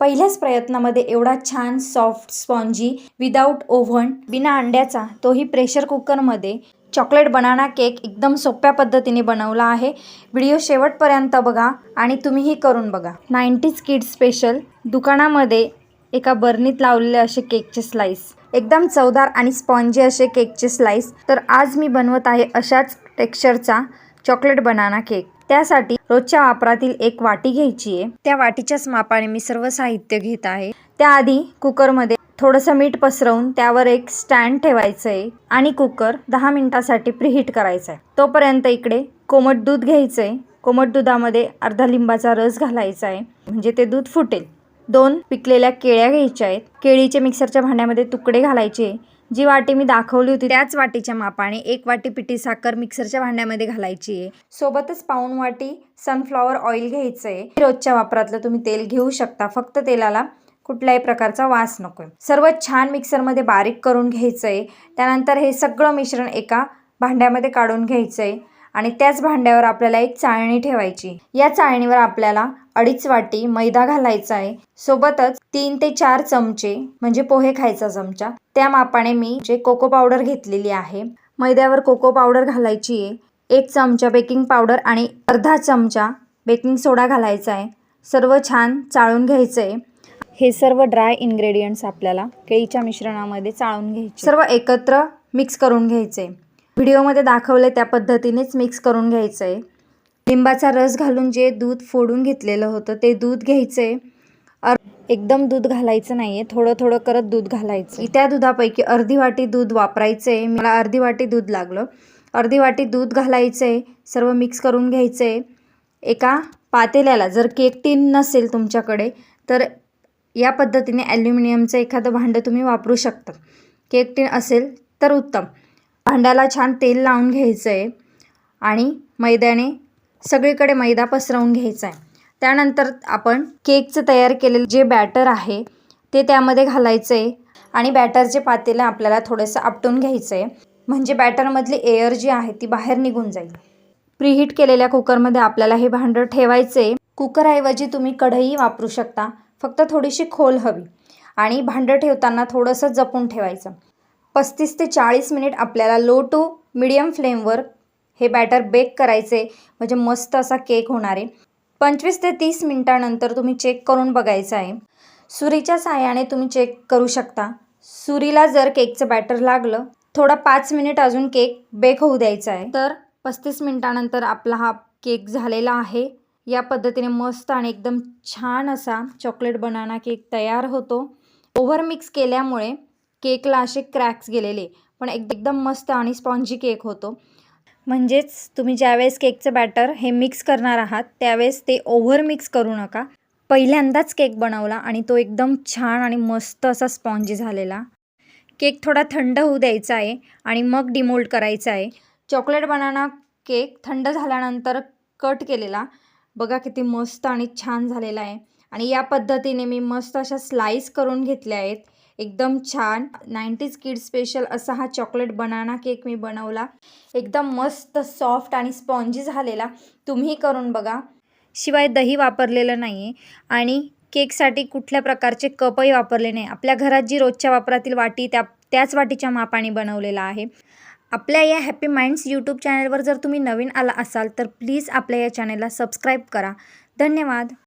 पहिल्याच प्रयत्नामध्ये एवढा छान सॉफ्ट स्पॉन्जी विदाऊट ओव्हन बिना अंड्याचा तोही प्रेशर कुकरमध्ये चॉकलेट बनाना केक एकदम सोप्या पद्धतीने बनवला आहे. व्हिडिओ शेवटपर्यंत बघा आणि तुम्हीही करून बघा. नाईन्टीज किड स्पेशल दुकानामध्ये एका बर्नीत लावलेले असे केकचे स्लाईस एकदम चवदार आणि स्पॉन्जी असे केकचे स्लाईस तर आज मी बनवत आहे अशाच टेक्स्चरचा चॉकलेट बनाना केक. त्यासाठी रोजच्या वापरातील एक वाटी घ्यायची आहे. त्या वाटीच्याच मापाने मी सर्व साहित्य घेत आहे. त्याआधी कुकरमध्ये थोडंसं मीठ पसरवून त्यावर एक स्टँड ठेवायचं आहे आणि कुकर दहा मिनिटासाठी प्रीहीट करायचं आहे तोपर्यंत इकडे कोमट दूध घ्यायचं आहे कोमट दुधामध्ये अर्धा लिंबाचा रस घालायचा आहे म्हणजे ते दूध फुटेल. दोन पिकलेल्या केळ्या घ्यायच्या आहेत. केळीचे मिक्सरच्या भांड्यामध्ये तुकडे घालायचे. जी वाटी मी दाखवली होती त्याच वाटीच्या मापाने एक वाटी पिठी साखर मिक्सरच्या भांड्यामध्ये घालायची आहे. सोबतच पाऊन वाटी सनफ्लॉवर ऑइल घ्यायचं आहे रोजच्या वापरातलं तुम्ही तेल घेऊ शकता फक्त तेलाला कुठल्याही प्रकारचा वास नको सर्व छान मिक्सरमध्ये बारीक करून घ्यायचं आहे त्यानंतर हे सगळं मिश्रण एका भांड्यामध्ये काढून घ्यायचं आहे आणि त्याच भांड्यावर आपल्याला एक चाळणी ठेवायची. या चाळणीवर आपल्याला अडीच वाटी मैदा घालायचा आहे. सोबतच तीन ते चार चमचे म्हणजे पोहे खायचा चमचा त्या मापाने मी जे कोको पावडर घेतलेली आहे मैद्यावर कोको पावडर घालायची आहे एक चमचा बेकिंग पावडर आणि अर्धा चमचा बेकिंग सोडा घालायचा आहे. सर्व छान चाळून घ्यायचं आहे. हे सर्व ड्राय इन्ग्रेडियंट्स आपल्याला केळीच्या मिश्रणामध्ये चाळून घ्यायचे. सर्व एकत्र मिक्स करून घ्यायचे. व्हिडिओमध्ये दाखवले त्या पद्धतीनेच मिक्स करून घ्यायचं आहे लिंबाचा रस घालून जे दूध फोडून घेतलेलं होतं ते दूध घ्यायचं आहे एकदम दूध घालायचं नाही आहे थोडं थोडं करत दूध घालायचं त्या दुधापैकी अर्धी वाटी दूध वापरायचं आहे मला अर्धी वाटी दूध लागलं. अर्धी वाटी दूध घालायचं आहे सर्व मिक्स करून घ्यायचं आहे एका पातेल्याला जर केक टीन नसेल तुमच्याकडे तर या पद्धतीने ॲल्युमिनियमचं एखादं भांडं तुम्ही वापरू शकता. केक टीन असेल तर उत्तम. भांड्याला छान तेल लावून घ्यायचं आहे आणि मैद्याने सगळीकडे मैदा पसरवून घ्यायचा आहे त्यानंतर आपण केकचं तयार केलेलं जे बॅटर आहे ते त्यामध्ये घालायचं आहे आणि बॅटरचे पातेलं आपल्याला थोडंसं आपटून घ्यायचं आहे म्हणजे बॅटरमधली एअर जी आहे ती बाहेर निघून जाईल. प्रीहीट केलेल्या कुकरमध्ये आपल्याला हे भांडं ठेवायचं आहे कुकरऐवजी तुम्ही कढई वापरू शकता फक्त थोडीशी खोल हवी. आणि भांडं ठेवताना थोडंसं जपून ठेवायचं. पस्तीस ते चाळीस मिनिट आपल्याला लो टू मिडियम फ्लेमवर हे बॅटर बेक करायचे. म्हणजे मस्त असा केक होणार आहे. पंचवीस ते तीस मिनटानंतर तुम्ही चेक करून बघायचं आहे. सुरीच्या साहाय्याने तुम्ही चेक करू शकता. सुरीला जर केकचं बॅटर लागलं थोडा पाच मिनिट अजून केक बेक होऊ द्यायचा आहे. तर पस्तीस मिनटानंतर आपला हा केक झालेला आहे. या पद्धतीने मस्त आणि एकदम छान असा चॉकलेट बनाना केक तयार होतो. ओव्हर मिक्स केल्यामुळे केकला असे क्रॅक्स गेलेले. पण एक एकदम मस्त आणि स्पॉन्जी केक होतो. म्हणजेच तुम्ही ज्यावेळेस केकचं बॅटर हे मिक्स करणार आहात त्यावेळेस ते ओव्हर मिक्स करू नका. पहिल्यांदाच केक बनवला आणि तो एकदम छान आणि मस्त असा स्पॉन्जी झालेला. केक थोडा थंड होऊ द्यायचा आहे आणि मग डिमोल्ड करायचा आहे. चॉकलेट बनाना केक थंड झाल्यानंतर कट केलेला. बघा किती मस्त आणि छान झालेला आहे. आणि या पद्धतीने मी मस्त अशा स्लाईस करून घेतल्या आहेत. एकदम छान. नाईन्टीज किड स्पेशल असा हा चॉकलेट बनाना केक मी बनवला. एकदम मस्त सॉफ्ट आणि स्पॉन्जी झालेला. तुम्ही करून बघा. शिवाय दही वापरलेलं नाही आहे आणि केकसाठी कुठल्या प्रकारचे कपही वापरले नाही. आपल्या घरात जी रोजच्या वापरातील वाटी त्या त्याच वाटीच्या मापाने बनवलेला आहे. आपल्या या हॅपी माइंड्स यूट्यूब चॅनलवर जर तुम्ही नवीन आला असाल तर प्लीज आपल्या या चॅनलला सबस्क्राईब करा. धन्यवाद.